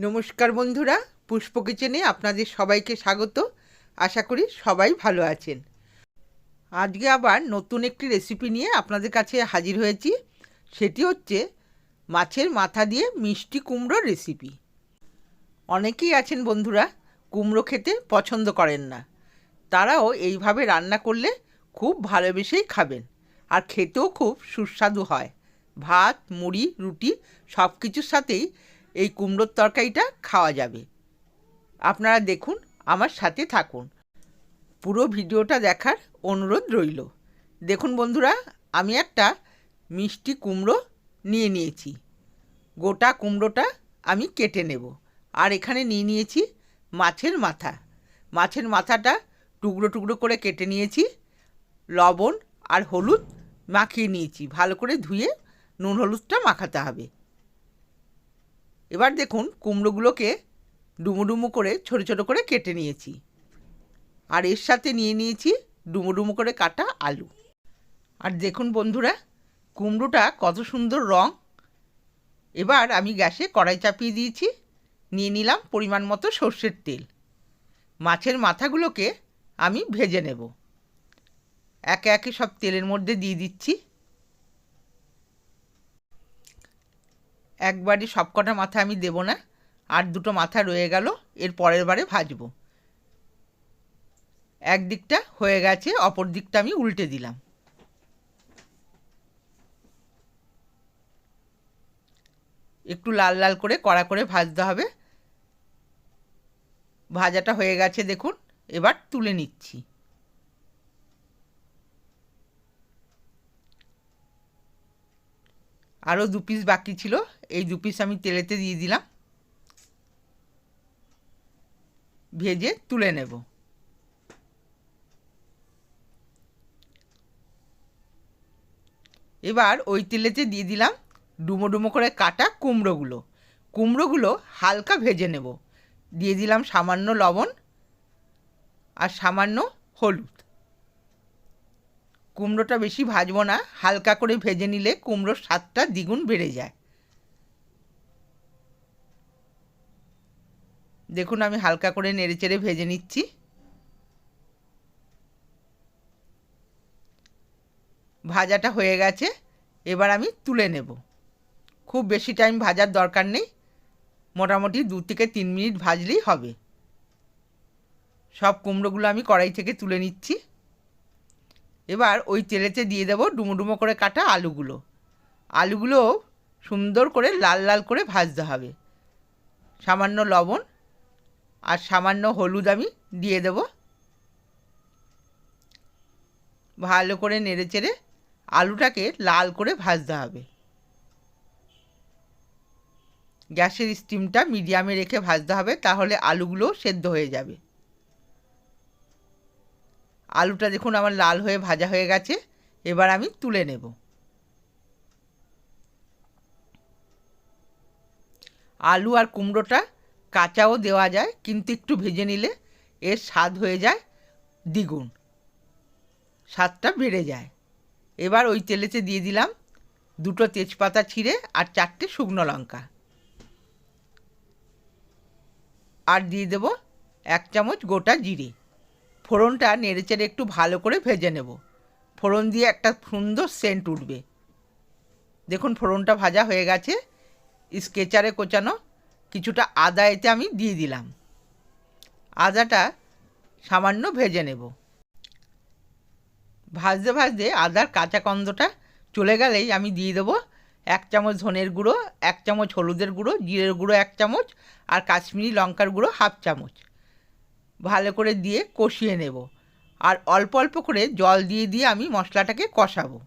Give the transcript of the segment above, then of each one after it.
নমস্কার বন্ধুরা, পুষ্প কিচেনে আপনাদের সবাইকে স্বাগত। আশা করি সবাই ভালো আছেন। আজকে আবার নতুন একটি রেসিপি নিয়ে আপনাদের কাছে হাজির হয়েছি। সেটি হচ্ছে মাছের মাথা দিয়ে মিষ্টি কুমড়োর রেসিপি অনেকেই আছেন বন্ধুরা, কুমড়ো খেতে পছন্দ করেন না। তারাও এইভাবে রান্না করলে খুব ভালোবেসেই খাবেন। আর খেতেও খুব সুস্বাদু হয়। ভাত, মুড়ি, রুটি সব কিছুর সাথেই এই কুমড়োর তরকারিটা খাওয়া যাবে। আপনারা দেখুন, আমার সাথে থাকুন। পুরো ভিডিওটা দেখার অনুরোধ রইল। দেখুন বন্ধুরা, আমি একটা মিষ্টি কুমড়ো নিয়ে নিয়েছি। গোটা কুমড়োটা আমি কেটে নেব। আর এখানে নিয়ে নিয়েছি মাছের মাথা। মাছের মাথাটা টুকরো টুকরো করে কেটে নিয়েছি। লবণ আর হলুদ মাখিয়ে নিয়েছি। ভালো করে ধুয়ে নুন হলুদটা মাখাতে হবে। এবার দেখুন কুমড়োগুলোকে ডুমো ডুমো করে, ছোটো ছোটো করে কেটে নিয়েছি। আর এর সাথে নিয়ে নিয়েছি ডুমো ডুমো করে কাটা আলু। আর দেখুন বন্ধুরা, কুমড়োটা কত সুন্দর রং। এবার আমি গ্যাসে কড়াই চাপিয়ে দিয়েছি, নিয়ে নিলাম পরিমাণ মতো সর্ষের তেল। মাছের মাথাগুলোকে আমি ভেজে নেব। একে একে সব তেলের মধ্যে দিয়ে দিচ্ছি। একবারই সবকটা মাথা আমি দেব না। আর দুটো মাথা রয়ে গেল, এর পরের বারে ভাজবো। একদিকটা হয়ে গেছে, অপর দিকটা আমি উল্টে দিলাম। একটু লাল লাল করে কড়া করে ভাজতে হবে। ভাজাটা হয়ে গেছে, দেখুন, এবার তুলে নিচ্ছি। আরও দু পিস বাকি ছিল। এই দু পিস আমি তেলেতে দিয়ে দিলাম। ভেজে তুলে নেব। এবার ওই তেলেতে দিয়ে দিলাম ডুমো ডুমো করে কাটা কুমড়োগুলো। কুমড়োগুলো হালকা ভেজে নেব। দিয়ে দিলাম সামান্য লবণ আর সামান্য হলুদ। কুমড়োটা বেশি ভাজবো না, হালকা করে ভেজে নিলে কুমড়োর স্বাদটা দ্বিগুণ বেড়ে যায়। দেখুন, আমি হালকা করে নেড়ে চেড়ে ভেজে নিচ্ছি। ভাজাটা হয়ে গেছে, এবার আমি তুলে নেব। খুব বেশি টাইম ভাজার দরকার নেই, মোটামুটি দু থেকে তিন মিনিট ভাজলেই হবে। সব কুমড়োগুলো আমি কড়াই থেকে তুলে নিচ্ছি। এবার ওই তেলেতে দিয়ে দেবো ডুমো ডুমো করে কাটা আলুগুলো। আলুগুলো সুন্দর করে লাল লাল করে ভাজতে হবে। সামান্য লবণ আর সামান্য হলুদ আমি দিয়ে দেব। ভালো করে নেড়ে চেড়ে আলুটাকে লাল করে ভাজতে হবে। গ্যাসের স্টিমটা মিডিয়ামে রেখে ভাজতে হবে, তাহলে আলুগুলো সেদ্ধ হয়ে যাবে। আলুটা দেখুন আমার লাল হয়ে ভাজা হয়ে গেছে, এবার আমি তুলে নেব। আলু আর কুমড়োটা কাঁচাও দেওয়া যায়, কিন্তু একটু ভেজে নিলে এর স্বাদ হয়ে যায় দ্বিগুণ, স্বাদটা বেড়ে যায়। এবার ওই তেলেতে দিয়ে দিলাম দুটো তেজপাতা ছিঁড়ে আর চারটে শুকনো লঙ্কা। আর দিয়ে দেব এক চামচ গোটা জিরে। ফোড়নটা নেড়েচেড়ে একটু ভালো করে ভেজে নেব। ফোড়ন দিয়ে একটা সুন্দর সেন্ট উঠবে। দেখুন, ফোড়নটা ভাজা হয়ে গেছে। স্কেচারে কোচানো কিছুটা আদা এতে আমি দিয়ে দিলাম। আদাটা সামান্য ভেজে নেব। ভাজতে ভাজতে আদার কাঁচা কন্দটা চলে গেলেই আমি দিয়ে দেবো এক চামচ ধনের গুঁড়ো, এক চামচ হলুদের গুঁড়ো, জিরের গুঁড়ো এক চামচ, আর কাশ্মীরি লঙ্কার গুঁড়ো হাফ চামচ। ভালো করে দিয়ে কষিয়ে নেব। আর অল্প অল্প করে জল দিয়ে দিয়ে আমি মশলাটাকে কষাবো।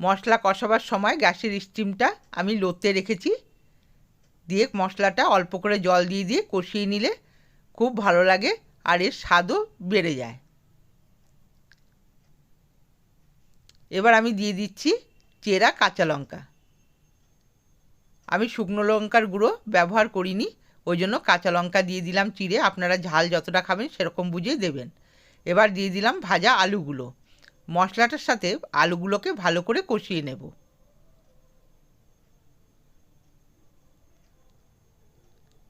মশলা কষাবার সময় গ্যাসের স্টিমটা আমি লোতে রেখেছি। দিয়ে মশলাটা অল্প করে জল দিয়ে দিয়ে কষিয়ে নিলে খুব ভালো লাগে আর এর স্বাদও বেড়ে যায়। এবার আমি দিয়ে দিচ্ছি চেরা কাঁচা লঙ্কা। আমি শুকনো লঙ্কার গুঁড়ো ব্যবহার করিনি ওই জন্য কাঁচা লঙ্কা দিয়ে দিলাম চিড়ে, আপনারা ঝাল যতটা খাবেন সেরকম বুঝে দেবেন। এবার দিয়ে দিলাম ভাজা আলুগুলো। মশলাটার সাথে আলুগুলোকে ভালো করে কষিয়ে নেব।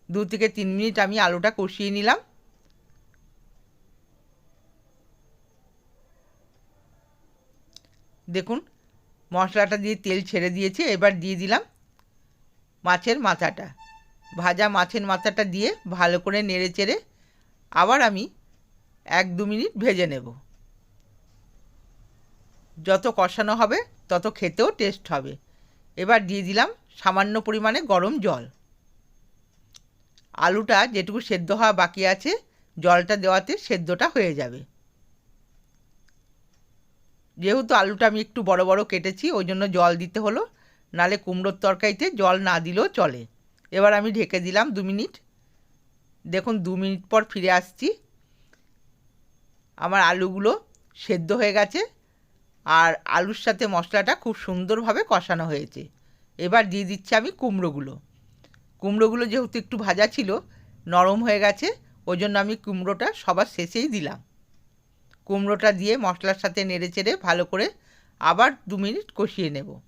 দু থেকে তিন মিনিট আমি আলুটা কষিয়ে নিলাম। দেখুন, মশলাটা দিয়ে তেল ছেড়ে দিয়েছে, এবার দিয়ে দিলাম মাছের মাথাটা। ভাজা মাছের মাথাটা দিয়ে ভালো করে নেড়ে চেড়ে আবার আমি এক দু মিনিট ভেজে নেব। যত কষানো হবে, তত খেতেও টেস্ট হবে। এবার দিয়ে দিলাম সামান্য পরিমাণে গরম জল। আলুটা যেটুকু সেদ্ধ হওয়া বাকি আছে, জলটা দেওয়াতে সেদ্ধটা হয়ে যাবে। যেহেতু আলুটা আমি একটু বড় বড় কেটেছি, ওই জন্য জল দিতে হলো। নালে কুমড়োর তরকারিতে জল না দিলেও চলে। এবার আমি ঢেকে দিলাম দু মিনিট। দেখুন, দু মিনিট পর ফিরে আসছি। আমার আলুগুলো সেদ্ধ হয়ে গেছে আর আলুর সাথে মশলাটা খুব সুন্দরভাবে কষানো হয়েছে। এবার দিয়ে দিচ্ছি আমি কুমড়োগুলো। কুমড়োগুলো যেহেতু একটু ভাজা ছিল, নরম হয়ে গেছে ওই জন্য আমি কুমড়োটা সবার শেষেই দিলাম। কুমড়োটা দিয়ে মশলার সাথে নেড়ে চেড়ে ভালো করে আবার দু মিনিট কষিয়ে নেব।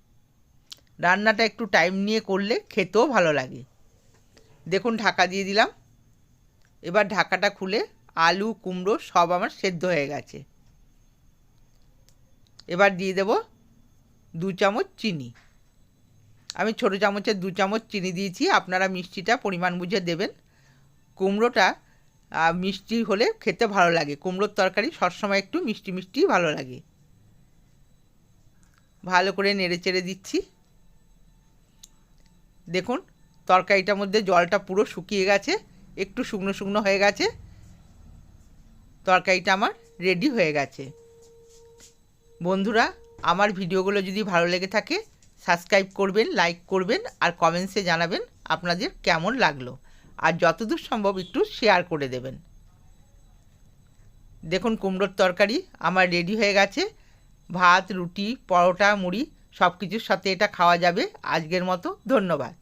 রান্নাটা একটু টাইম নিয়ে করলে খেতেও ভালো লাগে। দেখুন ঢাকা দিয়ে দিলাম। এবার ঢাকাটা খুলে আলু, কুমড়ো সব আমার সেদ্ধ হয়ে গেছে। এবার দিয়ে দেব দু চামচ চিনি। আমি ছোটো চামচের দু চামচ চিনি দিয়েছি, আপনারা মিষ্টিটা পরিমাণ বুঝে দেবেন। কুমড়োটা মিষ্টি হলে খেতে ভালো লাগে। কুমড়োর তরকারি সবসময় একটু মিষ্টি মিষ্টি ভালো লাগে। ভালো করে নেড়ে চেড়ে দিচ্ছি। দেখুন, তরকারিটার মধ্যে জলটা পুরো শুকিয়ে গেছে, একটু শুকনো শুকনো হয়ে গেছে। তরকারিটা আমার রেডি হয়ে গেছে। বন্ধুরা, আমার ভিডিওগুলো যদি ভালো লেগে থাকে সাবস্ক্রাইব করবেন লাইক করবেন আর কমেন্টসে জানাবেন আপনাদের কেমন লাগল। আর যতদূর সম্ভব একটু শেয়ার করে দেবেন। দেখুন, কুমড়োর তরকারি আমার রেডি হয়ে গেছে। ভাত, রুটি, পরোটা, মুড়ি সব কিছুর সাথে এটা খাওয়া যাবে। আজকের মতো, ধন্যবাদ।